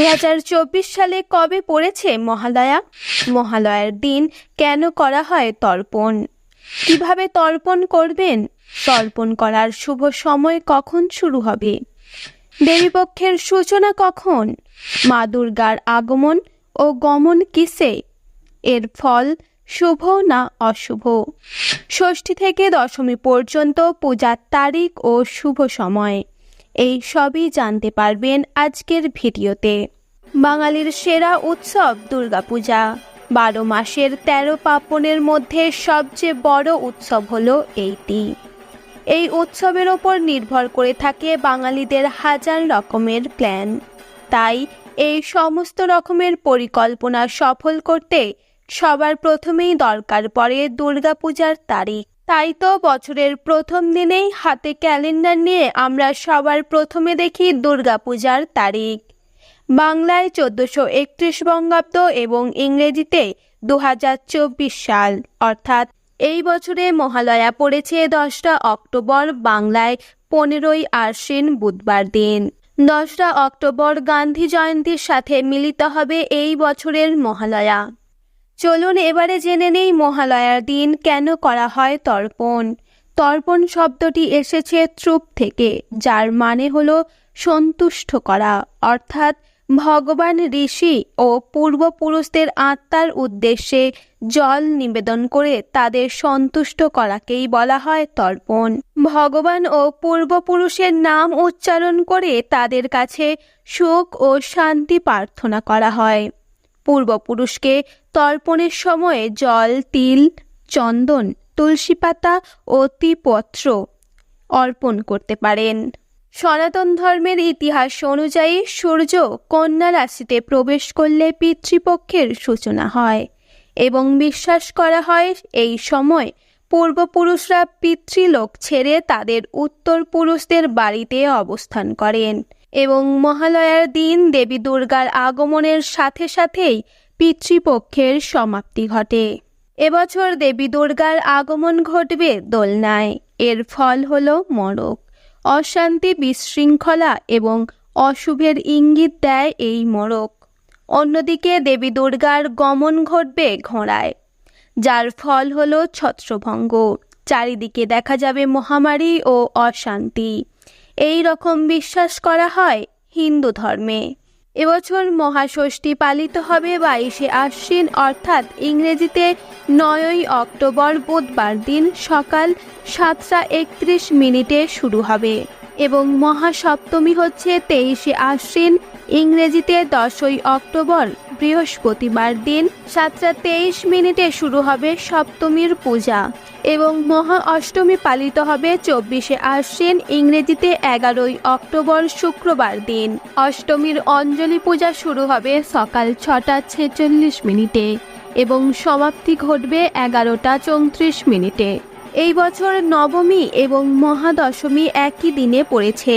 দু হাজার চব্বিশ সালে কবে পড়েছে মহালয়া? মহালয়ার দিন কেন করা হয় তর্পণ? কীভাবে তর্পণ করবেন? তর্পণ করার শুভ সময় কখন শুরু হবে? দেবীপক্ষের সূচনা কখন? মা দুর্গার আগমন ও গমন কিসে? এর ফল শুভ না অশুভ? ষষ্ঠী থেকে দশমী পর্যন্ত পূজার তারিখ ও শুভ সময়। এই সবই জানতে পারবেন আজকের ভিডিওতে। বাঙালির সেরা উৎসব দুর্গাপূজা। বারো মাসের তেরো পার্বণের মধ্যে সবচেয়ে বড় উৎসব হলো এইটি। এই উৎসবের ওপর নির্ভর করে থাকে বাঙালিদের হাজার রকমের প্ল্যান তাই এই সমস্ত রকমের পরিকল্পনা সফল করতে সবার প্রথমেই দরকার পড়ে দুর্গাপূজার তারিখ। তাই তো বছরের প্রথম দিনেই হাতে ক্যালেন্ডার নিয়ে আমরা সবার প্রথমে দেখি দুর্গাপূজার তারিখ। বাংলায় চোদ্দশো একত্রিশ বঙ্গাব্দ এবং ইংরেজিতে দু হাজার চব্বিশ সাল। অর্থাৎ এই বছরে মহালয়া পড়েছে দশটা অক্টোবর, বাংলায় পনেরোই আশ্বিন বুধবার দিন। দশটা অক্টোবর গান্ধী জয়ন্তীর সাথে মিলিত হবে এই বছরের মহালয়া। চলুন এবারে জেনে নেই মহালয়ার দিন কেন করা হয় তর্পণ। তর্পণ শব্দটি এসেছে ত্রুপ থেকে, যার মানে হলো সন্তুষ্ট করা, অর্থাৎ ভগবান ঋষি ও পূর্বপুরুষদের আত্মার উদ্দেশ্যে জল নিবেদন করে তাদের সন্তুষ্ট করাকেই বলা হয় তর্পণ। ভগবান ও পূর্বপুরুষের নাম উচ্চারণ করে তাদের কাছে সুখ ও শান্তি প্রার্থনা করা হয়। পূর্বপুরুষকে তর্পণের সময়ে জল, তিল, চন্দন, তুলসী পাতা ও তিপত্র অর্পণ করতে পারেন। সনাতন ধর্মের ইতিহাস অনুযায়ী সূর্য কন্যা রাশিতে প্রবেশ করলে পিতৃপক্ষের সূচনা হয় এবং বিশ্বাস করা হয় এই সময় পূর্বপুরুষরা পিতৃলোক ছেড়ে তাদের উত্তর পুরুষদের বাড়িতে অবস্থান করেন। এবং মহালয়ার দিন দেবী দুর্গার আগমনের সাথে সাথেই পিতৃপক্ষের সমাপ্তি ঘটে। এবছর দেবী দুর্গার আগমন ঘটবে দোলনায়। এর ফল হল মরক। অশান্তি বিশৃঙ্খলা এবং অশুভের ইঙ্গিত দেয় এই মরক। অন্যদিকে দেবী দুর্গার গমন ঘটবে ঘোড়ায়। যার ফল হল ছত্রভঙ্গ। চারিদিকে দেখা যাবে মহামারী ও অশান্তি। এই রকম বিশ্বাস করা হয় হিন্দু ধর্মে। এবছর মহাষষ্ঠী পালিত হবে বাইশে আশ্বিন, অর্থাৎ ইংরেজিতে নয়ই অক্টোবর বুধবার দিন সকাল সাতটা একত্রিশ মিনিটে শুরু হবে এবং মহাসপ্তমী হচ্ছে তেইশে আশ্বিন, ইংরেজিতে দশই অক্টোবর। বৃহস্পতিবার দিন সাতটা তেইশ মিনিটে শুরু হবে সপ্তমীর পূজা এবং মহা অষ্টমী পালিত হবে চব্বিশে আশ্বিন ইংরেজিতে এগারোই অক্টোবর শুক্রবার দিন। অষ্টমীর অঞ্জলি পূজা শুরু হবে সকাল ছটা ছেচল্লিশ মিনিটে এবং সমাপ্তি ঘটবে এগারোটা চৌত্রিশ মিনিটে। এই বছর নবমী এবং মহাদশমী একই দিনে পড়েছে।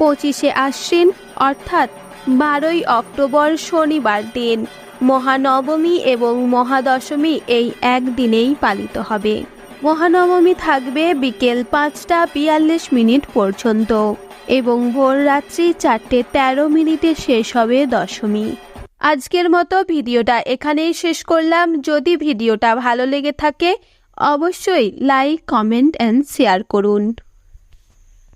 পঁচিশে আশ্বিন, অর্থাৎ বারোই অক্টোবর শনিবার দিন। মহানবমী এবং মহাদশমী এই একদিনেই পালিত হবে। মহানবমী থাকবে বিকেল পাঁচটা বিয়াল্লিশ মিনিট পর্যন্ত এবং ভোর রাত্রি চারটে তেরো মিনিটে শেষ হবে দশমী। আজকের মতো ভিডিওটা এখানেই শেষ করলাম। যদি ভিডিওটা ভালো লেগে থাকে, অবশ্যই লাইক, কমেন্ট অ্যান্ড শেয়ার করুন।